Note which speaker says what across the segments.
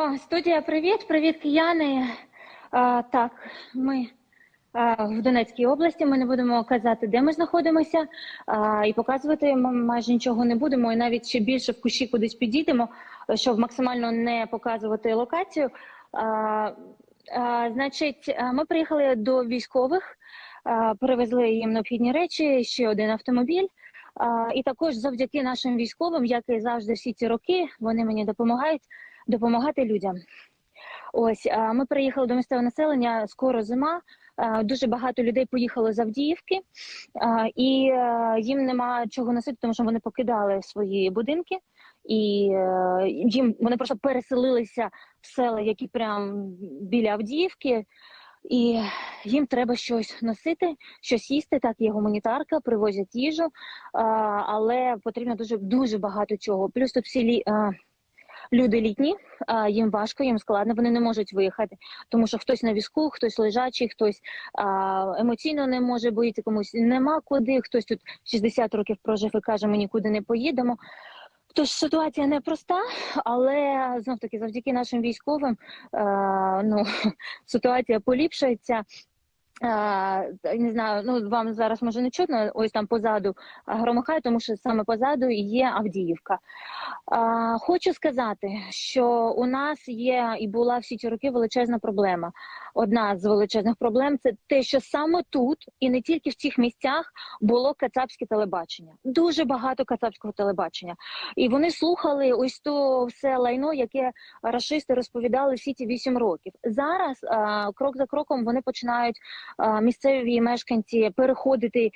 Speaker 1: О, студія, привіт, привіт, кияни. А, так, ми а, в Донецькій області. Ми не будемо казати, де ми знаходимося, а, і показувати ми майже нічого не будемо. І навіть ще більше в кущі кудись підійдемо, щоб максимально не показувати локацію. А, а, значить, ми приїхали до військових, а, перевезли їм необхідні речі, ще один автомобіль. І також завдяки нашим військовим, як і завжди всі ці роки, вони мені допомагають допомагати людям. Ось ми приїхали до місцевого населення. Скоро зима. Дуже багато людей поїхало з Авдіївки, і е, їм нема чого носити, тому що вони покидали свої будинки, і е, їм вони просто переселилися в села, які прямо біля Авдіївки. І їм треба щось носити, щось їсти. Так, є гуманітарка, привозять їжу, але потрібно дуже дуже багато чого. Плюс тут всі лі, люди літні, їм важко, їм складно, вони не можуть виїхати, тому що хтось на візку, хтось лежачий, хтось емоційно не може боїти, комусь нема куди. Хтось тут 60 років прожив і каже, ми нікуди не поїдемо. Тож ситуація непроста, але знов таки завдяки нашим військовим е, ну, ситуація поліпшується. Не знаю, ну вам зараз може не чутно. Ось там позаду а, тому що саме позаду є Авдіївка. Хочу сказати, що у нас є і була всі ці роки величезна проблема. Одна з величезних проблем це те, що саме тут і не тільки в цих місцях було кацапське телебачення. Дуже багато кацапського телебачення, і вони слухали ось то все лайно, яке рашисти розповідали всі ці вісім років. Зараз крок за кроком вони починають місцеві мешканці переходити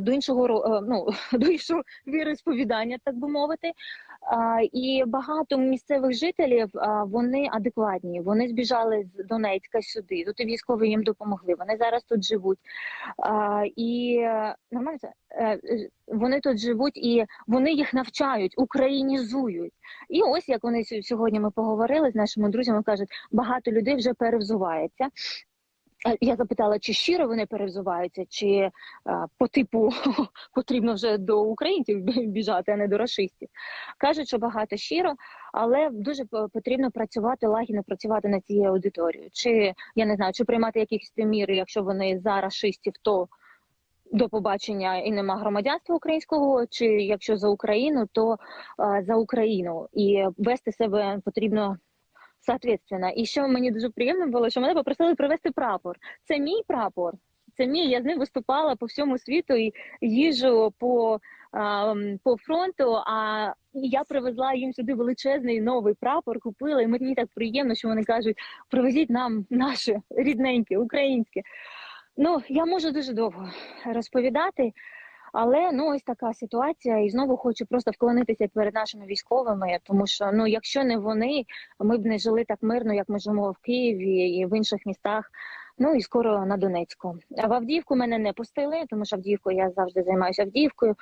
Speaker 1: до іншого е, ну, до іншого віросповідання, так би мовити. І багато місцевих жителів вони адекватні. Вони збіжали з Донецька сюди. Тут військові їм допомогли. Вони зараз тут живуть. І е, нормально е, вони тут живуть і вони їх навчають, українізують. І ось як вони сьогодні ми поговорили з нашими друзями, кажуть, багато людей вже перевзувається. Е, Я запитала, чи щиро вони перевзуваються, чи е, по типу потрібно вже до українців біжати, а не до рашистів. Кажуть, що багато щиро, але дуже потрібно працювати лагідно працювати над цією аудиторією. Чи я не знаю, чи приймати якісь міри, якщо вони за рашистів, то до побачення і нема громадянства українського, чи якщо за Україну, то е, за Україну і вести себе потрібно соответственно. І що мені дуже приємно було, що мене попросили привезти прапор. Це мій прапор. Це мій. Я з ним виступала по всьому світу і їжу по, по фронту. А я привезла їм сюди величезний новий прапор, купила. І мені так приємно, що вони кажуть: привезіть нам наше рідненьке, українське. Ну, я можу дуже довго розповідати. Але ну ось така ситуація, і знову хочу просто вклонитися перед нашими військовими, тому що ну, якщо не вони, ми б не жили так мирно, як ми живемо в Києві і в інших містах. Ну і скоро на Донецьку. В Авдіївку мене не пустили, тому що Авдіївку я завжди займаюся Авдіївкою.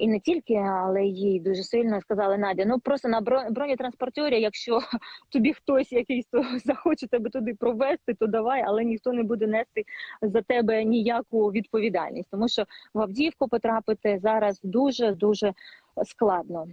Speaker 1: І не тільки, але їй дуже сильно сказали Надя. Ну просто на бро- бронетранспортері, якщо тобі хтось якийсь то захоче тебе туди провести, то давай, але ніхто не буде нести за тебе ніяку відповідальність, тому що в Авдіївку потрапити зараз дуже дуже складно.